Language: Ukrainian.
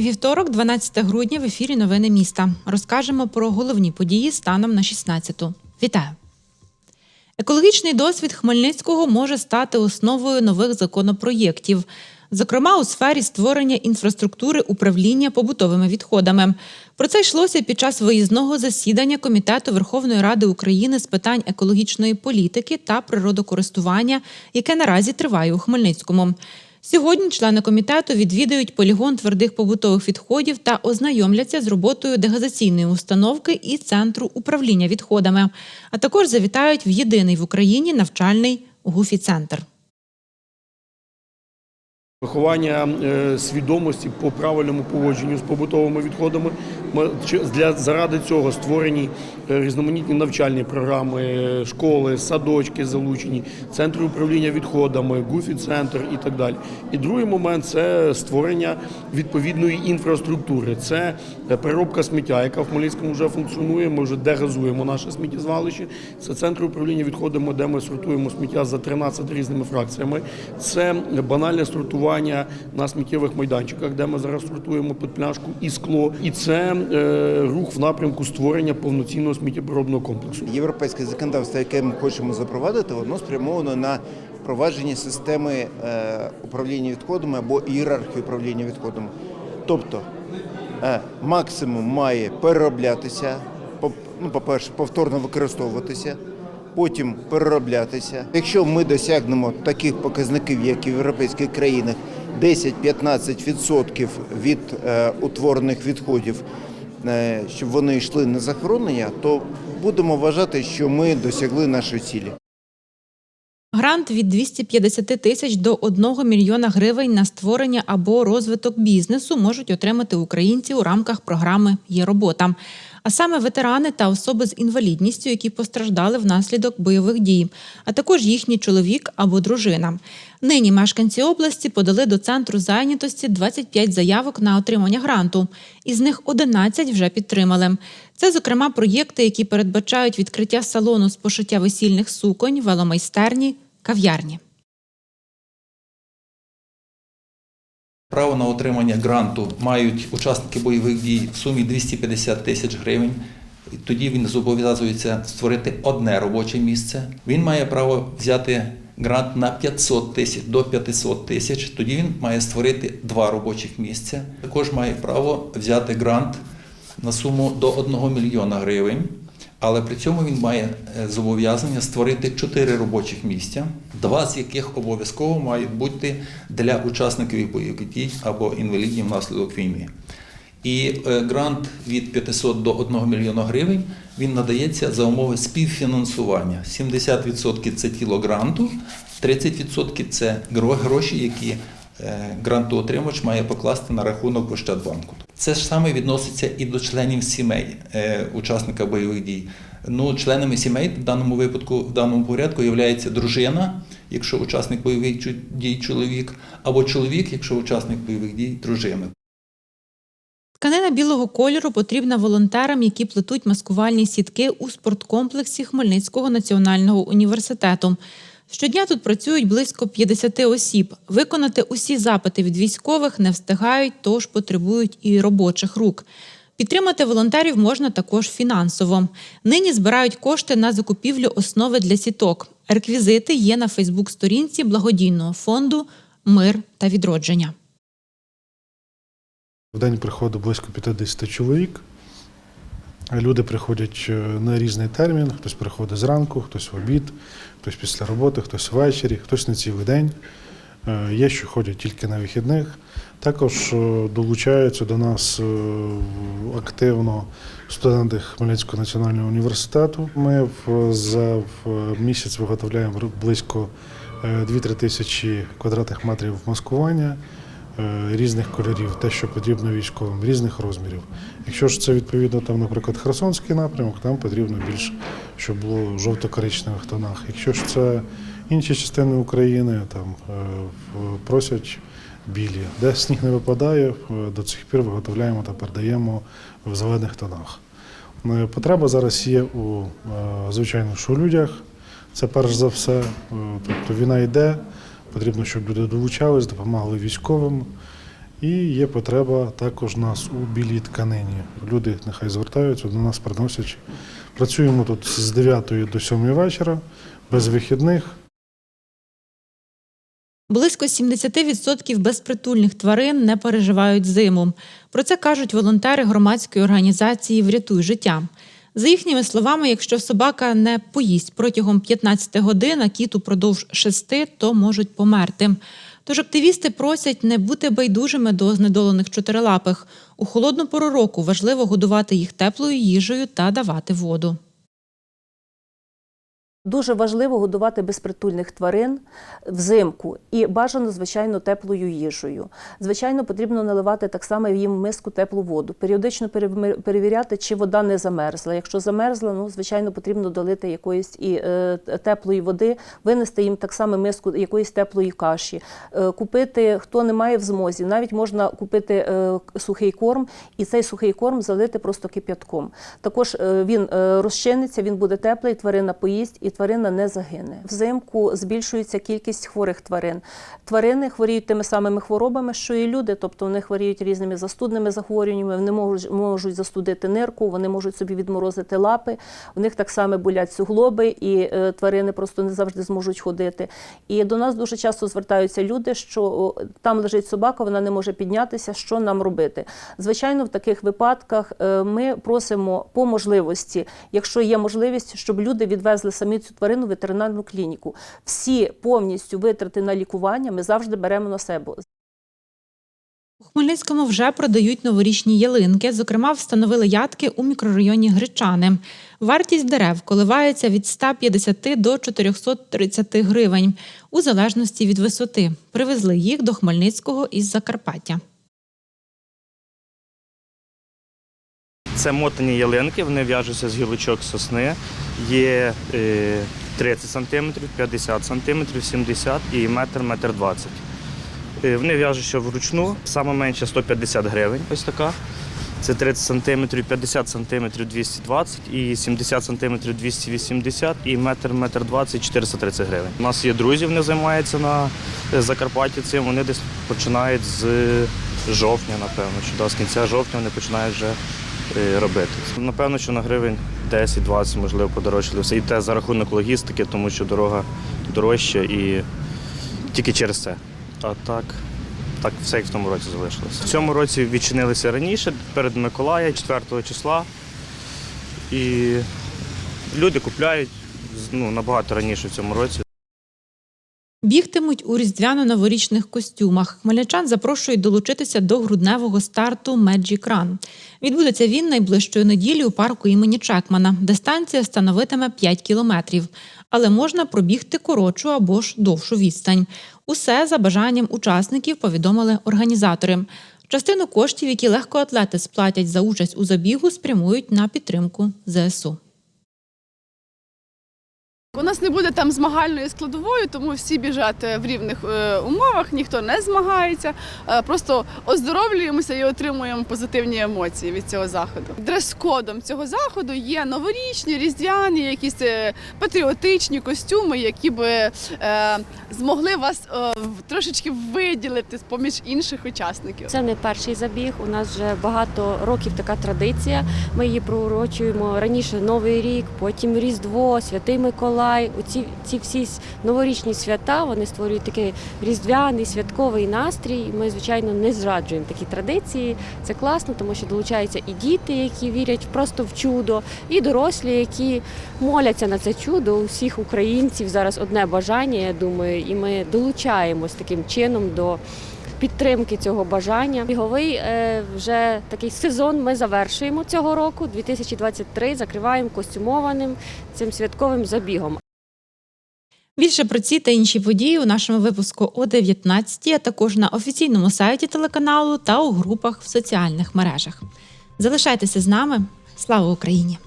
Вівторок, 12 грудня, в ефірі Новини міста. Розкажемо про головні події станом на 16-ту. Вітаю! Екологічний досвід Хмельницького може стати основою нових законопроєктів, зокрема у сфері створення інфраструктури управління побутовими відходами. Про це йшлося під час виїзного засідання Комітету Верховної Ради України з питань екологічної політики та природокористування, яке наразі триває у Хмельницькому. Сьогодні члени комітету відвідають полігон твердих побутових відходів та ознайомляться з роботою дегазаційної установки і центру управління відходами, а також завітають в єдиний в Україні навчальний гуфі-центр. Виховання е, свідомості по правильному поводженню з побутовими відходами. Ми для заради цього створені е, різноманітні навчальні програми, школи, садочки залучені, центри управління відходами, гуфі-центр і так далі. І другий момент це створення відповідної інфраструктури. Це е, переробка сміття, яка в Хмельницькому вже функціонує. Ми вже дегазуємо наше сміттєзвалище. Це центр управління відходами, де ми сортуємо сміття за 13 різними фракціями. Це банальне сортування на сміттєвих майданчиках, де ми зараз сортуємо під пляшку і скло. І це е, рух в напрямку створення повноцінного сміттєпереробного комплексу. Європейське законодавство, яке ми хочемо запровадити, воно спрямовано на впровадження системи е, управління відходами або ієрархії управління відходами. Тобто е, максимум має перероблятися, по- ну, по-перше, повторно використовуватися, потім перероблятися. Якщо ми досягнемо таких показників, як і в європейських країнах, 10-15% від е, утворених відходів е, щоб вони йшли на захоронення, то будемо вважати, що ми досягли нашої цілі. Грант від 250 тисяч до 1 мільйона гривень на створення або розвиток бізнесу можуть отримати українці у рамках програми Є робота. А саме ветерани та особи з інвалідністю, які постраждали внаслідок бойових дій, а також їхній чоловік або дружина. Нині мешканці області подали до центру зайнятості 25 заявок на отримання гранту. Із них 11 вже підтримали. Це, зокрема, проєкти, які передбачають відкриття салону з пошиття весільних суконь, веломайстерні, кав'ярні. Право на отримання гранту мають учасники бойових дій в сумі 250 тисяч гривень. Тоді він зобов'язується створити одне робоче місце. Він має право взяти грант на 500 тисяч до 500 тисяч. Тоді він має створити два робочих місця. Також має право взяти грант на суму до 1 мільйона гривень. Але при цьому він має е, зобов'язання створити чотири робочих місця, два з яких обов'язково мають бути для учасників бойових дій або інвалідів внаслідок війни. І е, грант від 500 до 1 мільйона гривень він надається за умови співфінансування. 70% це тіло гранту, 30% це гроші, які грантоотримувач має покласти на рахунок Ощадбанку. Це ж саме відноситься і до членів сімей е, учасника бойових дій. Ну, членами сімей в даному випадку, в даному порядку, є дружина, якщо учасник бойових дій чоловік, або чоловік, якщо учасник бойових дій дружина. Тканина білого кольору потрібна волонтерам, які плетуть маскувальні сітки у спорткомплексі Хмельницького національного університету. Щодня тут працюють близько 50 осіб. Виконати усі запити від військових не встигають, тож потребують і робочих рук. Підтримати волонтерів можна також фінансово. Нині збирають кошти на закупівлю основи для сіток. Реквізити є на Фейсбук-сторінці благодійного фонду Мир та відродження. В день приходить близько 50 чоловік. Люди приходять е, на різний термін. Хтось приходить зранку, хтось в обід, хтось після роботи, хтось ввечері, хтось на цілий день. Е, Є, що ходять тільки на вихідних. Також е, долучаються до нас активно студенти Хмельницького національного університету. Ми за місяць виготовляємо близько е, 2-3 тисячі квадратних метрів маскування різних кольорів, те, що потрібно військовим, різних розмірів. Якщо ж це відповідно там, наприклад, Херсонський напрямок, там потрібно більше, щоб було в жовто-коричневих тонах. Якщо ж це інші частини України, там е, просять білі. Де сніг не випадає, е, до цих пір виготовляємо та передаємо в зелених тонах. Е, Потреба зараз є у, е, звичайно, що у людях. Це перш за все. Е, Тобто війна йде, потрібно, щоб люди долучались, допомагали військовим. І є потреба також нас у білій тканині. Люди нехай звертаються до нас, приносять. Працюємо тут з 9 до 7 вечора, без вихідних. Близько 70% безпритульних тварин не переживають зиму. Про це кажуть волонтери громадської організації Врятуй життя. За їхніми словами, якщо собака не поїсть протягом 15 годин, а кіт упродовж 6, то можуть померти. Тож активісти просять не бути байдужими до знедолених чотирилапих. У холодну пору року важливо годувати їх теплою їжею та давати воду. Дуже важливо годувати безпритульних тварин взимку і бажано, звичайно, теплою їжею. Звичайно, потрібно наливати так само їм миску теплу воду. Періодично перевіряти, чи вода не замерзла. Якщо замерзла, ну звичайно, потрібно долити якоїсь і е, теплої води, винести їм так само миску якоїсь теплої каші, е, купити, хто не має в змозі, навіть можна купити е, сухий корм і цей сухий корм залити просто кип'ятком. Також він розчиниться, він буде теплий, тварина поїсть і тварина не загине. Взимку збільшується кількість хворих тварин. Тварини хворіють тими самими хворобами, що і люди, тобто вони хворіють різними застудними захворюваннями, вони можуть, можуть застудити нирку, вони можуть собі відморозити лапи, у них так само болять суглоби, і е, тварини просто не завжди зможуть ходити. І до нас дуже часто звертаються люди, що там лежить собака, вона не може піднятися. Що нам робити? Звичайно, в таких випадках е, ми просимо по можливості, якщо є можливість, щоб люди відвезли самі цю тварину в ветеринарну клініку. Всі повністю витрати на лікування ми завжди беремо на себе. У Хмельницькому вже продають новорічні ялинки. Зокрема, встановили ядки у мікрорайоні Гречани. Вартість дерев коливається від 150 до 430 гривень у залежності від висоти. Привезли їх до Хмельницького із Закарпаття. Це мотані ялинки, вони в'яжуться з гілочок сосни. Є е, 30 см, 50 см, 70 і метр, метр 20. Е, Вони в'яжуться вручну, саме менше 150 гривень. Ось така. Це 30 см, 50 см 220 і 70 см 280 і метр, метр 20 430 гривень. У нас є друзі, вони займаються на е, Закарпатті цим. Вони десь починають з жовтня, напевно, да, з кінця жовтня вони починають вже робити. Напевно, що на гривень 10-20, можливо, подорожчали все. І те за рахунок логістики, тому що дорога дорожча і тільки через це. А так, так все як в тому році залишилося. В цьому році відчинилися раніше, перед Миколая, 4 числа. І люди купляють ну, набагато раніше в цьому році. Бігтимуть у різдвяно-новорічних костюмах. Хмельничан запрошують долучитися до грудневого старту Magic Run. Відбудеться він найближчої неділі у парку імені Чекмана. Дистанція становитиме 5 кілометрів, але можна пробігти коротшу або ж довшу відстань. Усе за бажанням учасників повідомили організатори. Частину коштів, які легкоатлети сплатять за участь у забігу, спрямують на підтримку ЗСУ. У нас не буде там змагальної складової, тому всі біжать в рівних е, умовах, ніхто не змагається. е, Просто оздоровлюємося і отримуємо позитивні емоції від цього заходу. Дрес-кодом цього заходу є новорічні, різдвяні, якісь е, патріотичні костюми, які би змогли вас трошечки виділити з поміж інших учасників. Це не перший забіг. У нас вже багато років така традиція. Ми її проурочуємо раніше Новий рік, потім Різдво, Святий Миколай. Оці ці всі новорічні свята вони створюють такий різдвяний святковий настрій. Ми, звичайно, не зраджуємо такі традиції. Це класно, тому що долучаються і діти, які вірять просто в чудо, і дорослі, які моляться на це чудо. У всіх українців зараз одне бажання, я думаю, і ми долучаємось таким чином до підтримки цього бажання. Біговий е, вже такий сезон ми завершуємо цього року, 2023, закриваємо костюмованим цим святковим забігом. Більше про ці та інші події у нашому випуску о 19, а також на офіційному сайті телеканалу та у групах в соціальних мережах. Залишайтеся з нами. Слава Україні!